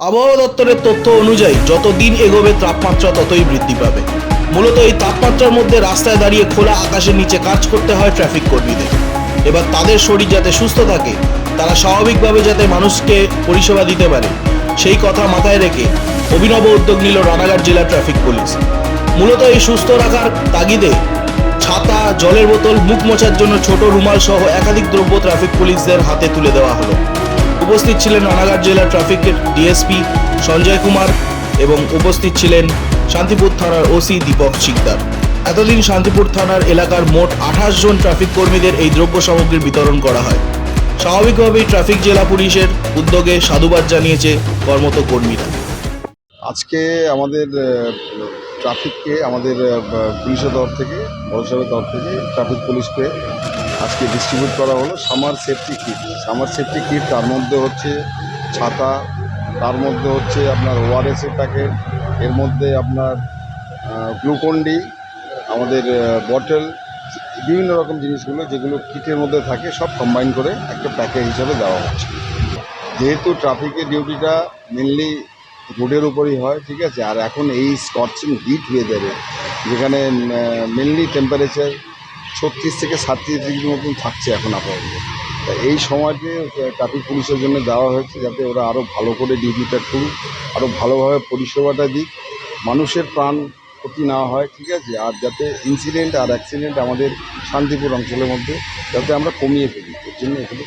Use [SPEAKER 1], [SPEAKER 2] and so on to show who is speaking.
[SPEAKER 1] আবহাওয়া দপ্তরের তথ্য অনুযায়ী যত দিন এগোবে, তাপমাত্রা ততই বৃদ্ধি পাবে। মূলত এই তাপমাত্রার মধ্যে রাস্তায় দাঁড়িয়ে খোলা আকাশের নিচে কাজ করতে হয় ট্রাফিক কর্মীদের। এবার তাদের শরীর যাতে সুস্থ থাকে, তারা স্বাভাবিকভাবে যাতে মানুষকে পরিষেবা দিতে পারে, সেই কথা মাথায় রেখে অভিনব উদ্যোগ নিল রানাঘাট জেলা ট্রাফিক পুলিশ। মূলত এই সুস্থ রাখার তাগিদে ছাতা, জলের বোতল, মুখ মোছার জন্য ছোট রুমাল সহ একাধিক দ্রব্য ট্রাফিক পুলিশদের হাতে তুলে দেওয়া হলো। উপস্থিত ছিলেন রানাঘাট জেলা ট্রাফিকের ডিএসপি সঞ্জয় কুমার এবং উপস্থিত ছিলেন শান্তিপুর থানার ওসি দীপক শিকদার। এতদিন শান্তিপুর থানার এলাকার মোট আঠাশ জন ট্রাফিক কর্মীদের এই দ্রব্য সামগ্রীর বিতরণ করা হয়। স্বাভাবিকভাবেই ট্রাফিক জেলা পুলিশের উদ্যোগে সাধুবাদ জানিয়েছে কর্মত কর্মীরা।
[SPEAKER 2] আজকে আমাদের ট্রাফিককে আমাদের পুলিশের তরফ থেকে বড়সাহেবের তরফ থেকে, ট্রাফিক পুলিশকে আজকে ডিস্ট্রিবিউট করা হলো summer safety kit summer safety kit তার মধ্যে হচ্ছে ছাতা, তার মধ্যে হচ্ছে আপনার ওআরএসের প্যাকেট এর মধ্যে আপনার গ্লুকন ডি আমাদের বটল বিভিন্ন রকম জিনিসগুলো যেগুলো কিটের মধ্যে থাকে সব কম্বাইন করে একটা প্যাকেজ হিসাবে দেওয়া হচ্ছে। যেহেতু ট্রাফিকের ডিউটিটা মেনলি রোডের উপরই হয়, ঠিক আছে? আর এখন এই স্কচিং হিট ওয়েদারে যেখানে মেনলি টেম্পারেচার ছত্রিশ থেকে সাতত্রিশ ডিগ্রির মতন থাকছে এখন আপাতত। এই সময়তে ট্রাফিক পুলিশের জন্য দেওয়া হয়েছে যাতে ওরা আরও ভালো করে ডিউটিটা করুক আরও ভালোভাবে পরিষেবাটা দিক, মানুষের প্রাণ ক্ষতি না হয়, ঠিক আছে? আর যাতে ইনসিডেন্ট আর অ্যাক্সিডেন্ট আমাদের শান্তিপুর অঞ্চলের মধ্যে যাতে আমরা কমিয়ে ফেলি। এর জন্য এগুলো